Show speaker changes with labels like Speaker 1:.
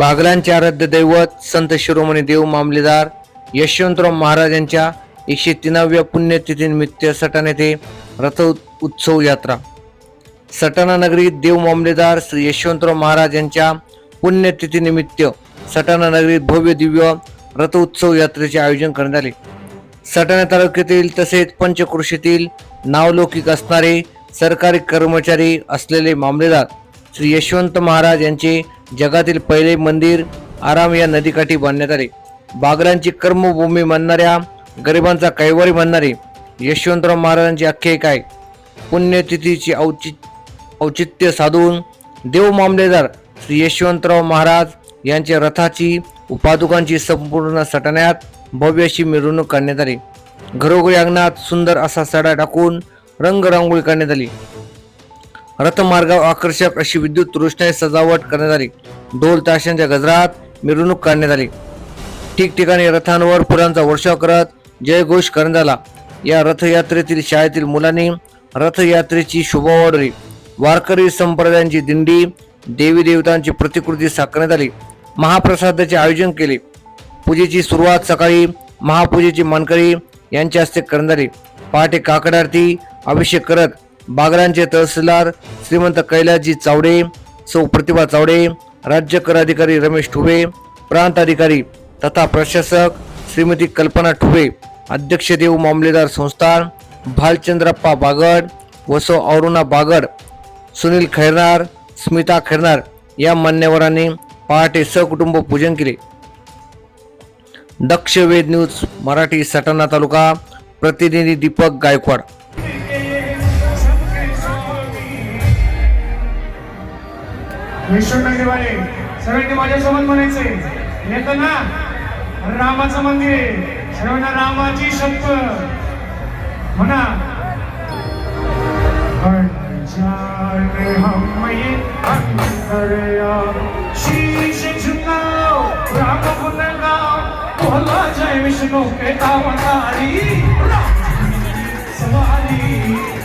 Speaker 1: बागलांचे आराध्य दैवत संत शिरोमणी देव मामलेदार यशवंतराव महाराज यांच्या एकशे तीनाव्या पुण्यतिथीनिमित्त सटाणा येथे रथ उत्सव यात्रा. सटाणा नगरीत देव मामलेदार श्री यशवंतराव महाराज यांच्या पुण्यतिथीनिमित्त सटाणा नगरीत भव्य दिव्य रथ उत्सव यात्रेचे आयोजन करण्यात आले. सटाणा तालुक्यातील तसेच पंचकृषीतील नावलौकिक असणारे सरकारी कर्मचारी असलेले मामलेदार श्री यशवंत महाराज यांचे जगातील पहिले मंदिर आराम या नदीकाठी बांधण्यात आले. बागलांची कर्मभूमी म्हणणाऱ्या गरिबांचा कैवारी म्हणणारे यशवंतराव महाराजांची आख्यायिका आहे. पुण्यतिथीची औचित औचित्य साधून देव मामलेदार श्री यशवंतराव महाराज यांच्या रथाची उपादुकांची संपूर्ण सटण्यात भव्य अशी मिरवणूक काढण्यात आली. घरोघरी अंगणात सुंदर असा सडा टाकून रंगरांगोळी करण्यात आली. रथमार्गावर आकर्षक अशी विद्युत रोषणाई सजावट करण्यात आली. ढोल ताशांच्या गजरात मिरवणूक काढण्यात आली. ठिकठिकाणी रथांवर फुलांचा वर्षाव करत जयघोष करण्यात आला. या रथयात्रेतील शाळेतील मुलांनी रथयात्रेची शोभा वाढवली. वारकरी संप्रदायांची दिंडी देवी देवतांची प्रतिकृती साकारण्यात आली. महाप्रसादाचे आयोजन केले. पूजेची सुरुवात सकाळी महापूजेची मानकरी यांच्या हस्ते करण्यात आली. पहाटे काकड आरती अभिषेक करत बागरांचे तहसीलदार श्रीमंत कैलासजी चावडे सौ प्रतिभा चावडे राज्य कर अधिकारी रमेश ठुबे प्रांत अधिकारी तथा प्रशासक श्रीमती कल्पना ठुबे अध्यक्ष देव मामलेदार संस्थान भालचंद्रप्पा बागड वसो अरुणा बागड सुनील खैरनार स्मिता खैरनार या मान्यवरांनी पहाटे सहकुटुंब पूजन केले. दक्ष वेद न्यूज मराठी सटाणा तालुका प्रतिनिधी दीपक गायकवाड.
Speaker 2: विष्णू दिवाळे सर्वांनी माझ्यासोबत म्हणायचे येत ना रामाचं मंदिर आहे. सर्वांना रामाची शब्द म्हणा. हम ये अंतर शीश झुकाओ राम गुनगाओ बोला जय विष्णु के दावतारी सवारी.